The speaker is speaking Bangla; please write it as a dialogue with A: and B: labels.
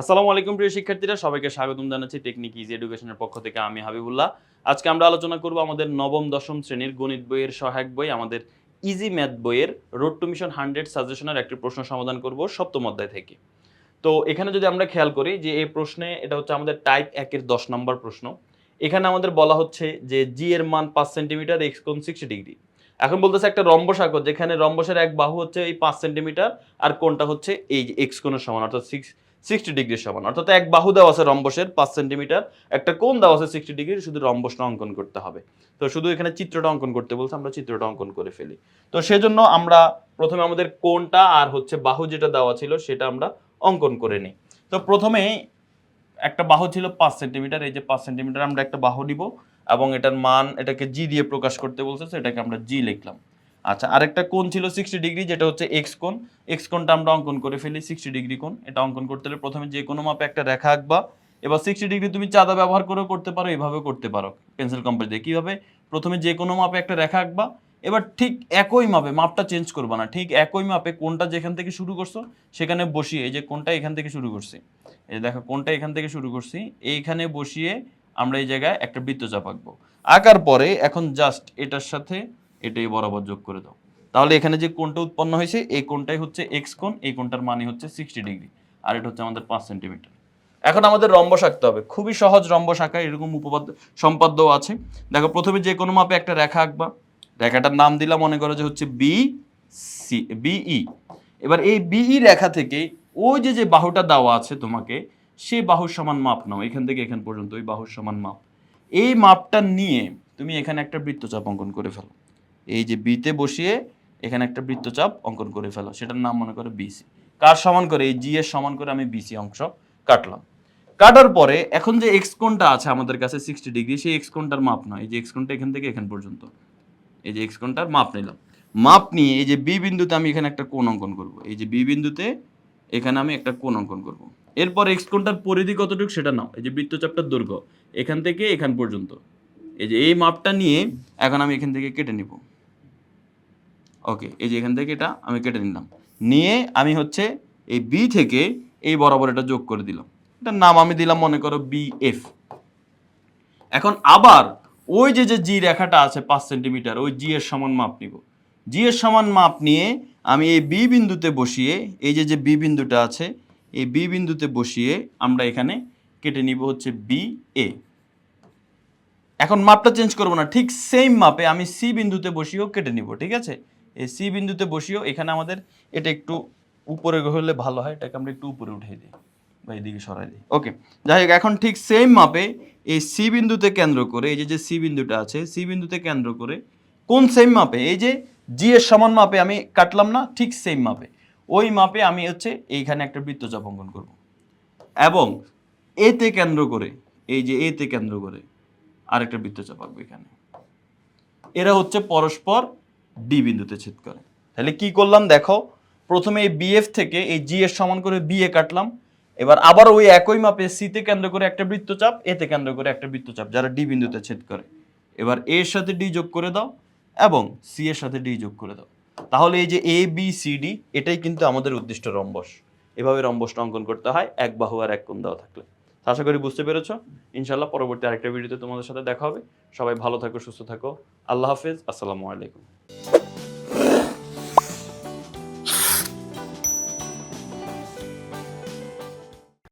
A: আসসালামু আলাইকুম প্রিয় শিক্ষার্থীরা, সবাইকে স্বাগতম জানাচ্ছি টেকনিক ইজি এডুকেশনের পক্ষ থেকে আমি হাবিবুল্লাহ। আজকে আমরা আলোচনা করব আমাদের নবম, দশম শ্রেণির গণিত বইয়ের সহায়ক বই, আমাদের ইজি ম্যাথ বইয়ের রোড টু মিশন হান্ড্রেড সাজেশনের একটি প্রশ্ন সমাধান করব সপ্তম অধ্যায় থেকে। তো এখানে যদি আমরা খেয়াল করি যে এই প্রশ্নে এটা হচ্ছে আমাদের টাইপ একের দশ নম্বর প্রশ্ন। এখানে আমাদের বলা হচ্ছে যে জি এর মান পাঁচ সেন্টিমিটার এক্স কোণ সিক্সটি ডিগ্রি এখন বলতেছে একটা রম্বস আঁকো যেখানে রম্বসের এক বাহু হচ্ছে এই পাঁচ সেন্টিমিটার আর কোনটা হচ্ছে এই এক্স কোণের সমান, অর্থাৎ সিক্স সিক্সটি ডিগ্রির সমান। অর্থাৎ এক বাহু দেওয়া আছে রম্বসের, পাঁচ সেন্টিমিটার। একটা কোন দেওয়া আছে সিক্সটি ডিগ্রি, শুধু রম্বসটা অঙ্কন করতে হবে। তো শুধু এখানে চিত্রটা অঙ্কন করতে বলছে, আমরা চিত্রটা অঙ্কন করে ফেলি। তো সেজন্য আমরা প্রথমে আমাদের কোনটা আর হচ্ছে বাহু যেটা দেওয়া ছিল, সেটা আমরা অঙ্কন করে নিই। তো প্রথমে একটা বাহু ছিল পাঁচ সেন্টিমিটার, এই যে পাঁচ সেন্টিমিটার আমরা একটা বাহু নিব, এবং এটার মান এটাকে জি দিয়ে প্রকাশ করতে বলছে তো এটাকে আমরা জি লিখলাম। আচ্ছা আরেকটা কোণ ছিল সিক্সটি ডিগ্রি যেটা হচ্ছে এক্স কোণ। এক্স কোণটা আমরা অঙ্কন করে ফেলি সিক্সটি ডিগ্রি কোণ। এটা অঙ্কন করতে হলে প্রথমে যে কোনো মাপে একটা রেখা আঁকবা। এবার সিক্সটি ডিগ্রি তুমি চাঁদা ব্যবহার করেও করতে পারো এভাবে করতে পারো। পেন্সিল কম্পাস দিয়ে কীভাবে? প্রথমে যে কোনো মাপে একটা রেখা আঁকবা। এবার ঠিক একই মাপে, মাপটা চেঞ্জ করবা না, ঠিক একই মাপে কোনটা যেখান থেকে শুরু করছ, সেখানে বসিয়ে, এই যে কোনটা এখান থেকে শুরু করছি। এই দেখো কোনটা এখান থেকে শুরু করছি। এইখানে বসিয়ে আমরা এই জায়গায় একটা বৃত্তচাপ আঁকবো। আঁকার পরে এখন জাস্ট এটার সাথে এটাই বরাবর যোগ করে দাও। তাহলে এখানে যে কোণটা উৎপন্ন হয়েছে, এই কোণটাই হচ্ছে এক্স কোণ, এই কোণটার মানে হচ্ছে সিক্সটি ডিগ্রি আর এটা হচ্ছে আমাদের পাঁচ সেন্টিমিটার এখন আমাদের রম্বস আঁকতে হবে। খুবই সহজ রম্বস আঁকা এরকম উপপাদ্য, সম্পাদ্যও আছে। দেখো, প্রথমে যে কোনো মাপে একটা রেখা আঁকবা। রেখাটার নাম দিলাম, মনে করো যে হচ্ছে বি সি বিই এবার এই বিই রেখা থেকে ওই যে যে বাহুটা দেওয়া আছে তোমাকে, সে বাহুর সমান মাপ নাও। এখান থেকে এখান পর্যন্ত ওই বাহুর সমান মাপ। এই মাপটা নিয়ে তুমি এখানে একটা বৃত্তচাপ অঙ্কন করে ফেলো। এই যে বিতে বসিয়ে এখানে একটা বৃত্তচাপ অঙ্কন করে ফেলো। সেটার নাম মনে করো বিসি। কার সমান করে? এই জি এর সমান করে আমি বিসি অংশ কাটলাম। কাটার পরে এখন যে এক্স কোণটা আছে আমাদের কাছে সিক্সটি ডিগ্রি সেই এক্স কোণটার মাপ নয়। এই যে এক্স কোণটা এখান থেকে এখান পর্যন্ত। এই যে এক্স কোণটার মাপ নিলাম। মাপ নিয়ে এই যে বি বিন্দুতে আমি এখানে একটা কোণ অঙ্কন করব। এই যে বি বিন্দুতে এখানে আমি একটা কোণ অঙ্কন করব। এরপর এক্স কোণটার পরিধি কতটুকু সেটা নাও। এই যে বৃত্তচাপটার দৈর্ঘ্য এখান থেকে এখান পর্যন্ত। এই যে এই মাপটা নিয়ে এখন আমি এখান থেকে কেটে নিব। ওকে এই যে এখান থেকে এটা আমি কেটে নিলাম। নিয়ে আমি হচ্ছে এই বি থেকে এই বরাবর এটা যোগ করে দিলাম। এটার নাম আমি দিলাম মনে করো বি এফ এখন আবার ওই যে যে জি রেখাটা আছে পাঁচ সেন্টিমিটার, ওই জি এর সমান মাপ নিব। জি এর সমান মাপ নিয়ে আমি এই বি বিন্দুতে বসিয়ে, এই যে যে বি বিন্দুটা আছে, এই বি বিন্দুতে বসিয়ে আমরা এখানে কেটে নিব হচ্ছে বি এ এখন মাপটা চেঞ্জ করব না, ঠিক সেম মাপে আমি সি বিন্দুতে বসিয়েও কেটে নিব, ঠিক আছে? এই সি বিন্দুতে বসিয়েও এখানে আমাদের এটা একটু উপরে হলে ভালো হয়, এটাকে আমরা একটু উপরে উঠিয়ে দিই বা এদিকে সরাই দিই। ওকে যাই হোক, এখন ঠিক সেম মাপে এই সি বিন্দুতে কেন্দ্র করে, এই যে যে সি বিন্দুটা আছে সি বিন্দুতে কেন্দ্র করে কোন সেম মাপে এই যে জি এর সমান মাপে আমি কাটলাম না, ঠিক সেম মাপে ওই মাপে আমি হচ্ছে এইখানে একটা বৃত্তচাপ অঙ্কন করব। এবং এতে কেন্দ্র করে, এই যে এতে কেন্দ্র করে আরেকটা বৃত্তচাপ আঁকবো এখানে। এরা হচ্ছে পরস্পর ডি বিন্দুতে ছেদ করে। তাহলে কি করলাম দেখো, প্রথমে এই বিএফ থেকে এই জি এর সমান করে বি এ কাটলাম। এবার আবার ওই একই মাপে সিতে কেন্দ্র করে একটা বৃত্তচাপ এতে কেন্দ্র করে একটা বৃত্তচাপ, যারা ডি বিন্দুতে ছেদ করে। এবার এর সাথে ডি যোগ করে দাও এবং সি এর সাথে ডি যোগ করে দাও। তাহলে এই যে এ বি সি ডি এটাই কিন্তু আমাদের উদ্দিষ্ট রম্বস। এভাবে রম্বসটা অঙ্কন করতে হয়, এক বাহু আর এক কোণ দেওয়া থাকলে। আশা করি বুঝতে পেরেছ। ইনশাল্লাহ পরবর্তী আরেকটা ভিডিওতে তোমাদের সাথে দেখা হবে। সবাই ভালো থাকো, সুস্থ থাকো। আল্লাহ হাফেজ, আসসালামু আলাইকুম। Bye.